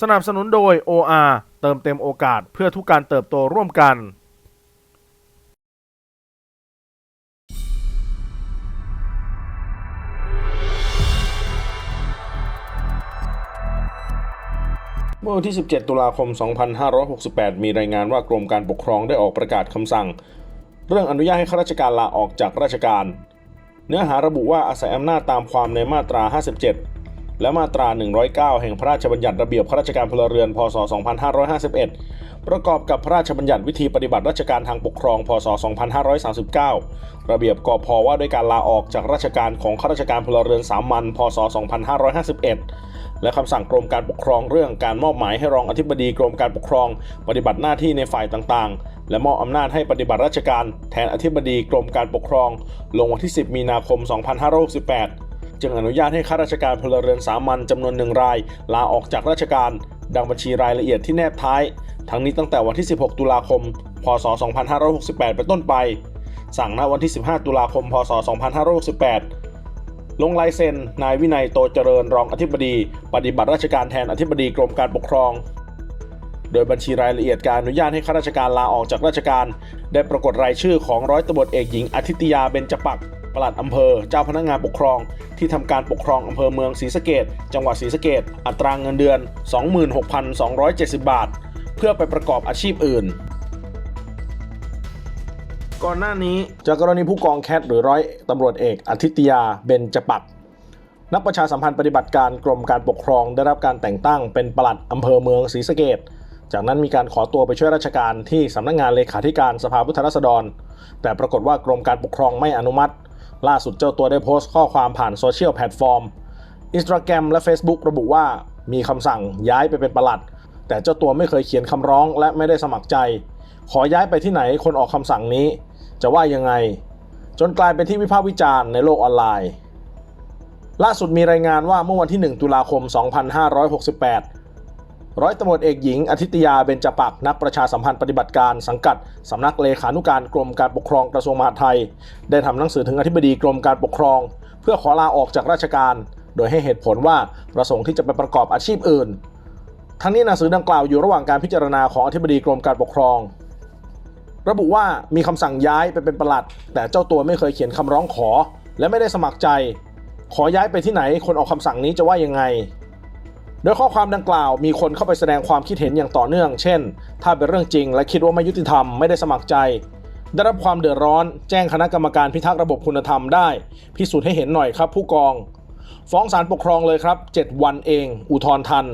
สนับสนุนโดย OR เติมเต็มโอกาสเพื่อทุกการเติบโตร่วมกัน เมื่อวันที่ 17 ตุลาคม 2568 มีรายงานว่ากรมการปกครองได้ออกประกาศคำสั่ง เรื่องอนุญาตให้ข้าราชการลาออกจากราชการ เนื้อหาระบุว่าอาศัยอำนาจตามความในมาตรา 57 และมาตรา 109 แห่งพระราชบัญญัติระเบียบข้าราชการพลเรือน พศ 2551 ประกอบกับพระราชบัญญัติวิธีปฏิบัติราชการทางปกครอง พศ 2539 ระเบียบกพว่าด้วยการลาออกจากราชการของข้าราชการพลเรือนสามัญ พศ 2551 และคำสั่งกรมการปกครองเรื่องการมอบหมายให้รองอธิบดีกรมการปกครอง ปฏิบัติหน้าที่ในฝ่ายต่างๆ และมอบอำนาจให้ปฏิบัติราชการ แทนอธิบดีกรมการปกครอง ลงวันที่ 10 มีนาคม 2568 จึงอนุญาตให้ข้าราชการพลเรือนสามัญจำนวนหนึ่งราย ลาออกจากราชการ ดังบัญชีรายละเอียดที่แนบท้าย ทั้งนี้ตั้งแต่วันที่ 16 ตุลาคม พศ 2568 เป็นต้นไป สั่งณวันที่ 15 ตุลาคม พศ 2568 ลงลายเซ็น นายวินัยโตเจริญรองอธิบดี ปฏิบัติราชการแทนอธิบดีกรมการปกครองโดยบัญชีรายละเอียดการอนุญาตให้ข้าราชการลาออกจากราชการ ได้ปรากฏรายชื่อของร้อยตำรวจเอกหญิงอาทิตยาเบญจปักษ์ ปลัดอำเภอ เจ้าพนักงานปกครอง ที่ทำการปกครองอำเภอเมืองศรีสะเกดจังหวัดศรีสะเกดอัตรางเงินเดือน 26,270 บาท เพื่อไปประกอบอาชีพอื่น ก่อนหน้านี้จากกรณีผู้กองแคทหรือร้อยตำรวจเอกอาทิตยาเบญจปักนักประชาสัมพันธ์ปฏิบัติการกรมการปกครองได้รับการแต่งตั้งเป็นปลัดอำเภอเมืองศรีสะเกดจากนั้นมีการขอตัวไปช่วยราชการที่สำนักงานเลขาธิการสภาผู้แทนราษฎร แต่ปรากฏว่ากรมการปกครองไม่อนุมัติ ล่าสุดเจ้าตัวได้โพสต์ข้อความผ่านโซเชียลแพลตฟอร์มอินสตาแกรมและ Facebook ระบุว่ามีคำสั่งย้ายไปเป็นประหลัด แต่เจ้าตัวไม่เคยเขียนคำร้องและไม่ได้สมัครใจ ขอย้ายไปที่ไหนคนออกคำสั่งนี้ จะว่ายังไง จนกลายเป็นที่วิพากษ์วิจารณ์ในโลกออนไลน์ ล่าสุดมีรายงานว่าเมื่อวันที่ 1 ตุลาคม 2568 ร้อยตำรวจเอกหญิงอาทิตยาเบญจปักนักประชาสัมพันธ์ปฏิบัติการสังกัดสำนักเลขานุการกรมการปกครองกระทรวงมหาดไทย ได้ทำหนังสือถึงอธิบดีกรมการปกครอง เพื่อขอลาออกจากราชการ โดยให้เหตุผลว่าประสงค์ที่จะไปประกอบอาชีพอื่น ทั้งนี้หนังสือดังกล่าวอยู่ระหว่างการพิจารณาของอธิบดีกรมการปกครอง ระบุว่ามีคำสั่งย้ายไปเป็นประหลัด แต่เจ้าตัวไม่เคยเขียนคำร้องขอ และไม่ได้สมัครใจ ขอย้ายไปที่ไหนคนออกคำสั่งนี้จะว่ายังไง ดยข้อความดังกล่าวมีคนเข้าไปแสดงความคิดเห็นอย่างต่อเนื่อง เช่น ถ้าเป็นเรื่องจริง และคิดว่าไม่ยุติธรรมไม่ได้สมัครใจ ได้รับความเดือดร้อน แจ้งคณะกรรมการพิทักษ์ระบบคุณธรรมได้ พิสูจน์ให้เห็นหน่อยครับผู้กอง ฟ้องศาลปกครองเลยครับ 7 วันเอง อุทธรณ์ทัน